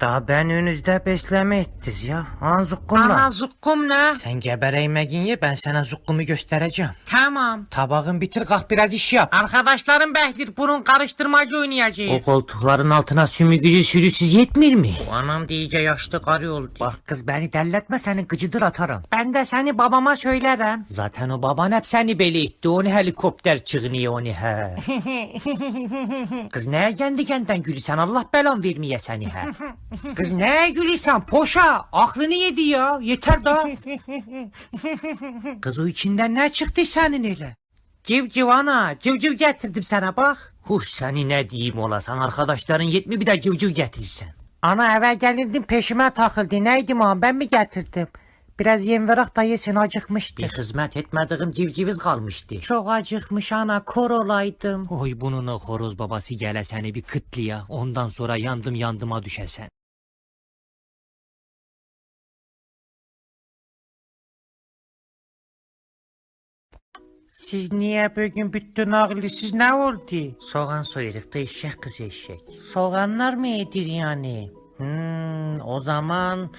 Daha ben önünüzde besleme ettiz ya. Han zukkumla. Ana zukkum ne? Sen gebereymeyin ye ben sana zukkumu göstereceğim. Tamam. Tabağın bitir kalk biraz iş yap. Arkadaşlarım Behdir burun karıştırmacı O oynayacağız. koltukların altına sümüğü sürüsüz yetmir mi? Bu anam diyece yaşlı karı oldu. Bak kız beni delletme seni gıcıdır atarım. Ben de seni babama söylerim. Zaten o baban hep seni beli itti. Onu helikopter çığınıyor onu he. Kız neye kendi kendinden gülüsen Allah belan vermeye seni he. Kız neye gülüsen poşa aklını yedi ya yeter da. Kız o içinden ne çıktı senin öyle? Civciv ana civciv getirdim sana bak. Huş seni ne diyeyim olasan arkadaşların yetmi bir de civciv getirsen. Ana eve gelirdim peşime takıldı. Neydi man ben mi getirdim? Biraz yem verak da yesin acıkmıştı. Bir hizmet etmediğim civciviz kalmıştı. Çok acıkmış ana kor olaydım. Oy bunun o horoz babası gele seni bir kıtlıya ondan sonra yandım yandıma düşesen. Siz niye bugün bütün ağırlısız ne oldu? Soğan soyarık da eşek kız eşek. Soğanlar mı yedir yani? Hmm, o zaman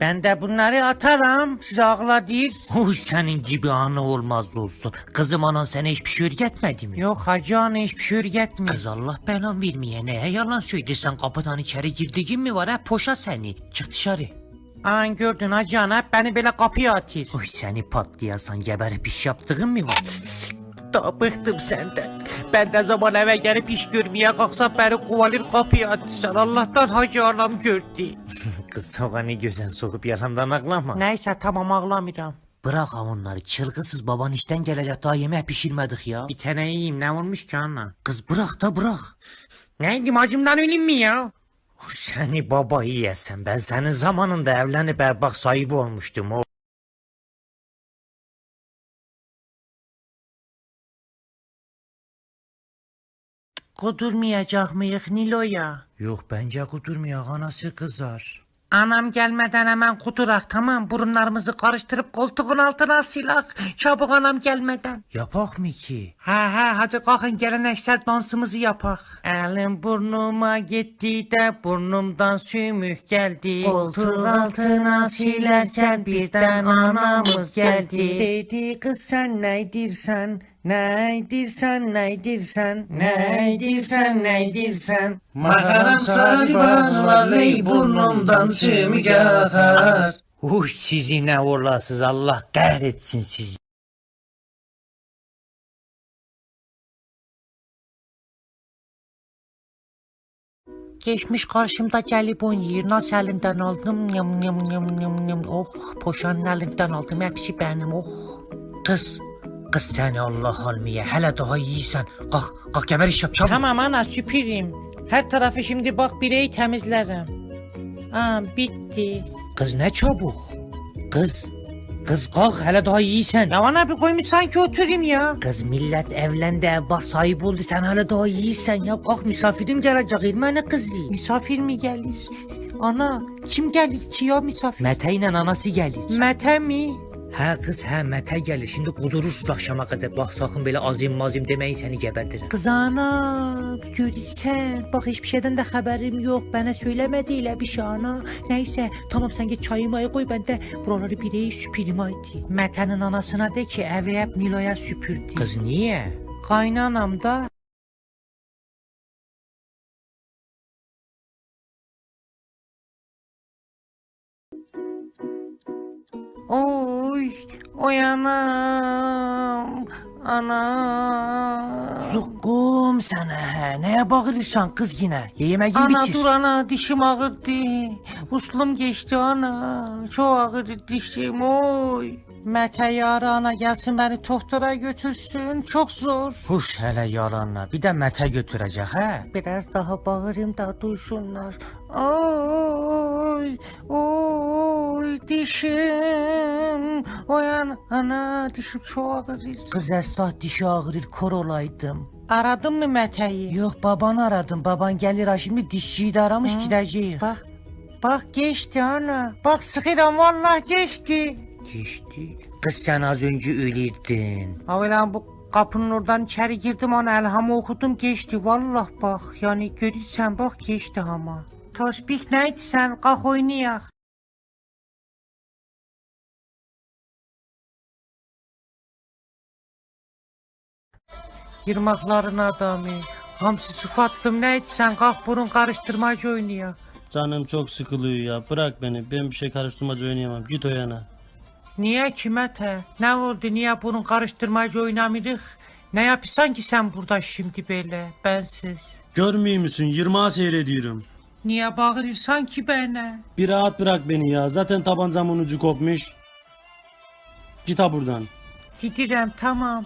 ben de bunları atarım. Siz ağla değil. Uy senin gibi ana olmaz olsun. Kızım anan sana hiçbir şey öğretmedi mi? Yok hacı ana hiçbir şey öğretmiyor. Kız Allah belan vermeye neye yalan söyledi kapıdan içeri girdiğin mi var ha poşa seni. Çık dışarı. An gördün hacı ana beni böyle kapıya atır. Uy seni patlayasan geberip iş yaptığın mı var? Da bıktım senden. Ben ne zaman eve gelip iş görmeye kalksam beni kovalır kapıya atırsan. Allah'tan hacı anam gördü. Kız soğanı gözen sokup yalandan ağlama. Neyse tamam ağlamıyorum. Bırak ha onları çılgısız baban işten gelecek daha yemeği pişirmedik ya. Bir tane yiyeyim ne olmuş ki ana? Kız bırak da bırak. Neydim acımdan öleyim mi ya? Səni baba yiyəsən. Mən sənin zamanında evlənib ərbaq sahibi olmuşdum. O Qudurmayacaq mıyıq Niloya? Yox, bəncə qudurmayaq, anası qızar. Anam gelmeden hemen kudurak tamam burunlarımızı karıştırıp koltuğun altına silak. Çabuk anam gelmeden. Yapak mı ki? He he hadi kalkın geleneksel dansımızı yapak. Elim burnuma gitti de burnumdan sümük geldi. Koltuk altına silerken birden anamız geldi. Dedi kız sen neydirsen, Nə edirsən, nə edirsən, nə edirsən, nə edirsən? Makaram sarıbanlar ney burnumdan sümük axar. Uş sizi nə olasız, Allah qəhr etsin sizi. Keçmiş qarşımda gəlib oynayır, nas əlindən aldım, yım yım yım yım yım, oh, poşanın əlindən aldım, həpsi mənim, oh, tız. Kız seni Allah almaya hele daha iyiysen. Kalk, kalk geber iş yap çabuk. Tamam ana süpüreyim. Her tarafı şimdi bak bireyi temizlerim. Aa bitti. Kız ne çabuk. Kız, kız kalk hele daha iyiysen. Ya ana bir koymuş sanki oturayım ya. Kız millet evlendi ev bak sahip oldu sen hala daha iyiysen ya kalk misafirim gelecek ilme ne kızı. Misafir mi gelir? Ana kim gelir ki ya misafir? Mete ile anası gelir. Mete mi? He kız he Mete gelir şimdi kudurursun akşama kadar bak sakın böyle azim mazim demeyin seni gebertirim. Kız ana görürsen bak hiçbir şeyden de haberim yok bana söylemedi ile bir şey ana. Neyse tamam sen git çayı mayı koy ben de buraları bireyi süpüreyim haydi. Mete'nin anasına de ki hep Nilo'ya süpürdü. Kız niye? Kaynanam da Oy, oy anam, anam. Zukkum sana he neye bağırırsan kız yine yemeği Ana bitir. dur ana dişim ağrıdı. Uslum geçti ana. Çok ağrıdı dişim oy. Mete yarı ana gelsin beni doktora götürsün. Çok zor. Huş hele yalanla bir de Mete götürecek he. Biraz daha bağırayım da duysunlar. Oy, oy dişim. Oyan ana dişim çok ağrır. Kız esah dişi ağrır kor olaydım. Aradın mı Mete'yi? Yok babanı aradım baban gelir ha şimdi dişçiyi de aramış Hı. gideceğiz. Bak, bak geçti ana. Bak sıkıram vallahi geçti. Geçti. Kız sen az önce ölürdün. Abi lan bu kapının oradan içeri girdim ana elhamı okudum geçti. Vallahi bak yani görürsen bak geçti ama. Tosbih neydi sen? Kalk oynayak. Yırmakların adamı. Hamsi sıfattım neydi sen? Kalk burun karıştırmacı oynayak. Canım çok sıkılıyor ya. Bırak beni. Ben bir şey karıştırmacı oynayamam. Git o yana. Niye kime te? Ne oldu? Niye bunun karıştırmacı oynamırıq? Ne yapıyorsun ki sen burada şimdi böyle bensiz? Görmüyor musun? 20 seyrediyorum. Niye bağırırsan ki bana? Bir rahat bırak beni ya. Zaten tabancamın ucu kopmuş. Git ha buradan. Gidirəm tamam.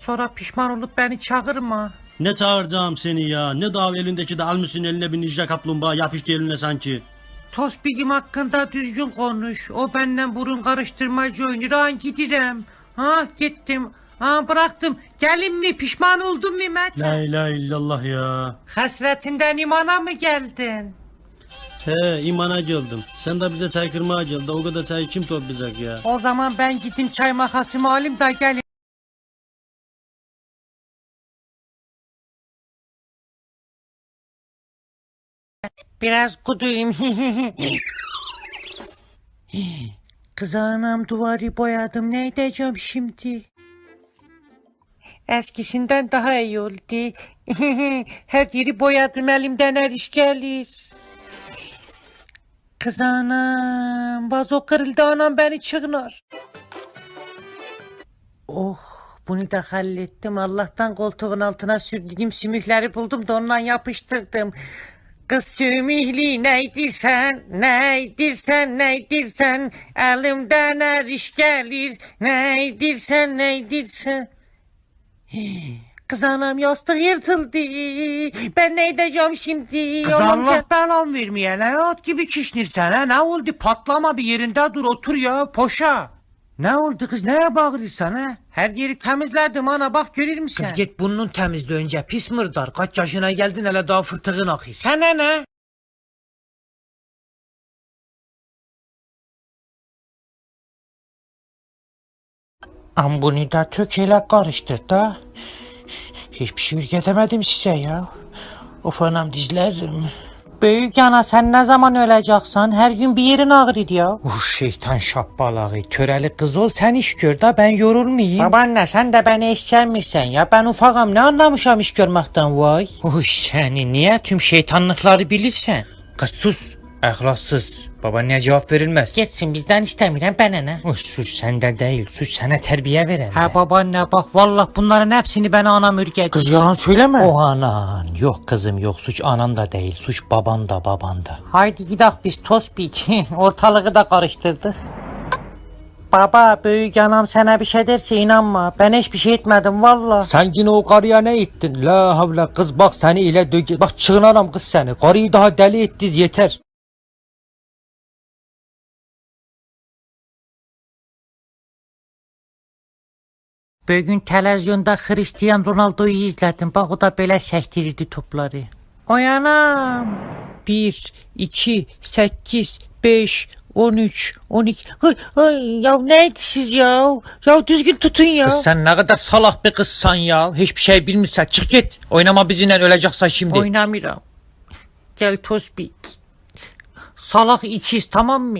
Sonra pişman olup beni çağırma. Ne çağıracağım seni ya? Ne dal elindeki de almışsın eline bir ninja kaplumbağa yapıştı eline sanki. Tosbigim hakkında düzgün konuş. O benden burun karıştırmacı oynuyor. Ha gidirəm. Ha gittim. Ha bıraktım. Gelin mi? Pişman oldun mu Mete? La ilahe illallah ya. Hasretinden imana mı geldin? He imana geldim. Sen de bize çay kırmaya geldi. O kadar çayı kim toplayacak ya? O zaman ben gideyim çay makasımı alayım da gelin. Biraz kuduyum. Kız anam duvarı boyadım. Ne edeceğim şimdi? Eskisinden daha iyi oldu. Her yeri boyadım elimden her iş gelir. Kız anam, vazo kırıldı anam beni çığınar. Oh, bunu da hallettim. Allah'tan koltuğun altına sürdüğüm sümükleri buldum da ondan yapıştırdım. Kız sümüklü neydirsen, neydirsen, neydirsen, elimden her iş gelir. Neydirsen, neydirsen. Kız anam yastık yırtıldı. Ben ne edeceğim şimdi? Kız Oğlum Allah belan vermeye ne at gibi kişnirsen ha ne oldu patlama bir yerinde dur otur ya poşa. Ne oldu kız neye bağırırsan ha? Her yeri temizledim ana bak görür müsün? Kız git burnunu temizle önce pis mırdar kaç yaşına geldin hele daha fırtığın akıyor. Sana ne? Ambuni da tökeyle karıştır da. Hiçbir şey üretemedim size ya. Of anam dizlerim. Büyük ana sen ne zaman öleceksin? Her gün bir yerin ağrıyor ya. Uh şeytan şappalağı. Töreli kız ol sen iş gör da ben yorulmayayım. Babaanne sen de beni eşselmişsen ya. Ben ufakım ne anlamışam iş görmekten vay. Uy seni niye tüm şeytanlıkları bilirsen? Kız sus. Ahlaksız. Babaanneye cevap verilmez. Geçsin bizden istemiyorum bana ne? O suç sende değil. Suç sana terbiye veren. Ha babaanne bak vallahi bunların hepsini ben anam ürkedi. Kız yalan söyleme. O anan. Yok kızım yok. Suç anan da değil. Suç baban da baban da. Haydi gidelim biz tospik. Ortalığı da karıştırdık. Baba büyük anam sana bir şey derse inanma. Ben hiçbir şey etmedim valla. Sen yine o karıya ne ettin? La havle kız bak seni ile döge... Bak çığınanam kız seni. Karıyı daha deli ettiniz yeter. Bugün televizyonda Hristiyan Ronaldo'yu izledim. Bak o da böyle sektirirdi topları. Oyanam. 1, 2, 8, 5, 13, 12. Ay, ay, ya neydi siz ya? Ya düzgün tutun ya. Kız sen ne kadar salak bir kızsan ya. Hiçbir şey bilmiyorsan çık git. Oynama bizimle öleceksen şimdi. Oynamıram. Gel tospik. Salak ikiz tamam mı?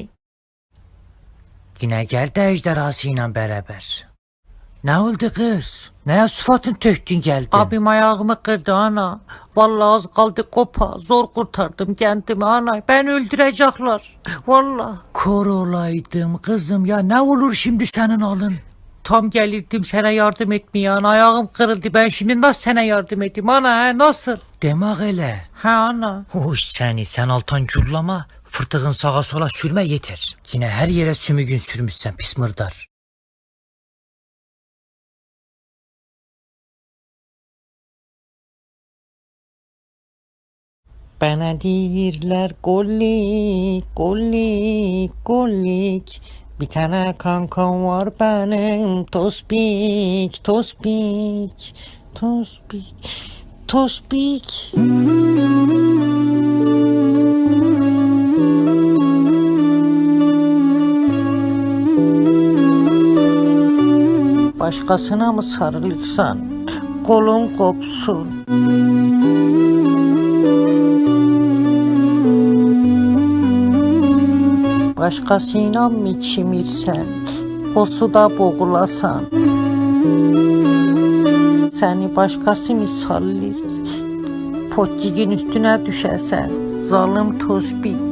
Yine gel de ejderhasıyla beraber. Ne oldu kız? Neye sıfatın töktün geldin? Abim ayağımı kırdı ana. Vallahi az kaldı kopa. Zor kurtardım kendimi ana. Ben öldürecekler. Vallahi. Kor olaydım kızım ya ne olur şimdi senin alın. Tam gelirdim sana yardım etmeye ana. Ayağım kırıldı. Ben şimdi nasıl sana yardım edeyim ana he nasıl? Demek hele. Ha ana. Hoş seni sen altan cullama. Fırtığın sağa sola sürme yeter. Yine her yere sümüğün sürmüşsen pis mırdar. Bana değirler gollik, gollik, gollik. Bir tane kankam var benim tospik, tospik, tospik, tospik. Başkasına mı sarılırsan kolun kopsun. Başqasıyla mı çimirsən? O suda boğulasan. Səni başqası mı sallir? Potcigin üstünə düşəsən. Zalım tospik.